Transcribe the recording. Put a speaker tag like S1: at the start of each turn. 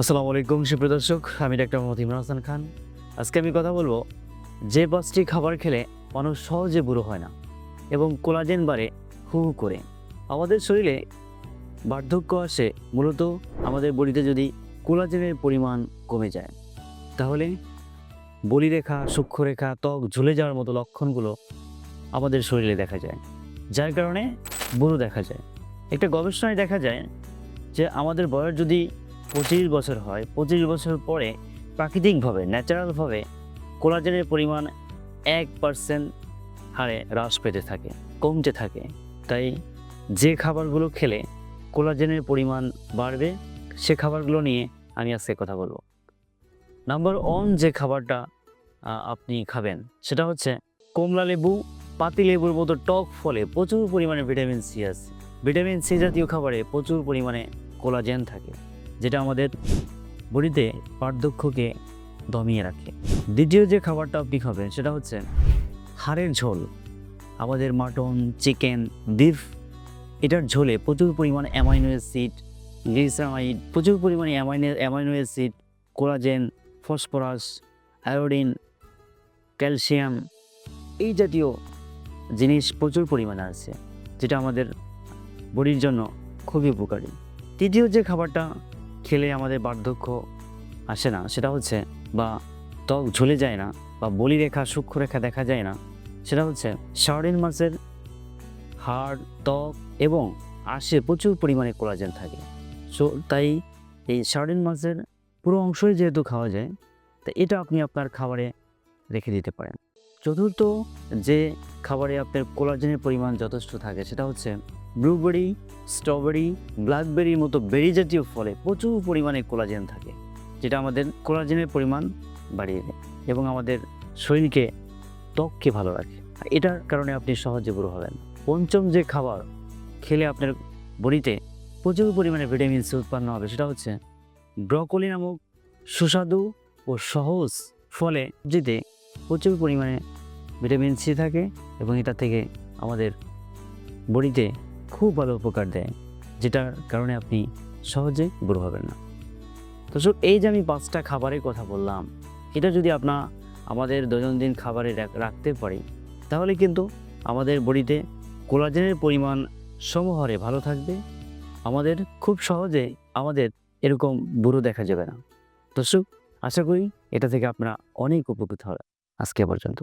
S1: আসসালামু আলাইকুম, সুপ্রিয় দর্শক। আমি ডাক্তার মোহাম্মদ ইমরান হাসান খান। আজকে আমি কথা বলব, যে পাঁচটি খাবার খেলে মানুষ সহজে বুড়ো হয় না এবং কোলাজেন বাড়ে হু হু করে। আমাদের শরীরে বার্ধক্য আসে মূলত আমাদের বডিতে যদি কোলাজেনের পরিমাণ কমে যায়। তাহলে বলিরেখা, সূক্ষ্মরেখা, ত্বক ঝুলে যাওয়ার মতো লক্ষণগুলো আমাদের শরীরে দেখা যায়, যার কারণে বুড়ো দেখা যায়। একটা গবেষণায় দেখা যায় যে আমাদের বয়স যদি পঁচিশ বছর হয়। পঁচিশ বছর পরে প্রাকৃতিকভাবে, ন্যাচারালভাবে কোলাজেনের পরিমাণ এক পার্সেন্ট হারে হ্রাস পেতে থাকে, কমতে থাকে। তাই যে খাবারগুলো খেলে কোলাজেনের পরিমাণ বাড়বে, সে খাবারগুলো নিয়ে আমি আজকে কথা বলব। নাম্বার ওয়ান যে খাবারটা আপনি খাবেন, সেটা হচ্ছে কমলা লেবু, পাতি লেবুর মতো টক ফলে প্রচুর পরিমাণে ভিটামিন সি আছে। ভিটামিন সি জাতীয় খাবারে প্রচুর পরিমাণে কোলাজেন থাকে। যেটা আমাদের বডিতে পার্থক্যকে দমিয়ে রাখে। দ্বিতীয় যে খাবারটা আপনি খাবেন সেটা হচ্ছে হাড়ের ঝোল। আমাদের মাটন, চিকেন, বিফ, এটার ঝোলে প্রচুর পরিমাণে অ্যামাইনো অ্যাসিড গ্লিসামাইড প্রচুর পরিমাণে amino amino acid, collagen, phosphorus, iodine, calcium এই জাতীয় জিনিস প্রচুর পরিমাণে আছে, যেটা আমাদের বডির জন্য খুবই উপকারী। তৃতীয় যে খাবারটা খেলে আমাদের বার্ধক্য আসে না। সেটা হচ্ছে, বা ত্বক ঝুলে যায় না, বা বলিরেখা সূক্ষ্মরেখা দেখা যায় না। সেটা হচ্ছে সার্ডিন মাছের হাড়, ত্বক এবং আশে প্রচুর পরিমাণে কোলাজেন থাকে। সো, তাই এই সার্ডিন মাছের পুরো অংশই যেহেতু খাওয়া যায়, তা এটা আপনি আপনার খাবারে রেখে দিতে পারেন। চতুর্থ যে খাবারে আপনার কোলাজেনের পরিমাণ যথেষ্ট থাকে, সেটা হচ্ছে ব্লুবেরি, স্ট্রবেরি, ব্ল্যাকবেরির মতো বেরি জাতীয় ফলে প্রচুর পরিমাণে কোলাজেন থাকে, যেটা আমাদের কোলাজেনের পরিমাণ বাড়িয়ে দেয় এবং আমাদের শরীরকে ত্বককে ভালো রাখে। এটার কারণে আপনি সহজে বুড়ো হবেন। পঞ্চম যে খাবার খেলে আপনার বডিতে প্রচুর পরিমাণে ভিটামিন সি উৎপন্ন হবে, সেটা হচ্ছে ব্রকলি নামক সুস্বাদু ও সহজ ফলে যেতে প্রচুর পরিমাণে ভিটামিন সি থাকে এবং এটা থেকে আমাদের বডিতে খুব ভালো উপকার দেয়, যেটার কারণে আপনি সহজে বুড়ো হবেন না। তো এই যে আমি পাঁচটা খাবারের কথা বললাম, এটা যদি আপনার আমাদের দৈনন্দিন খাবারে রাখতে পারি, তাহলে কিন্তু আমাদের বডিতে কোলাজেনের পরিমাণ সমহারে ভালো থাকবে, আমাদের খুব সহজে আমাদের এরকম বুড়ো দেখা যাবে না। দর্শক আশা করি এটা থেকে আপনারা অনেক উপকৃত হবে আজকে পর্যন্ত।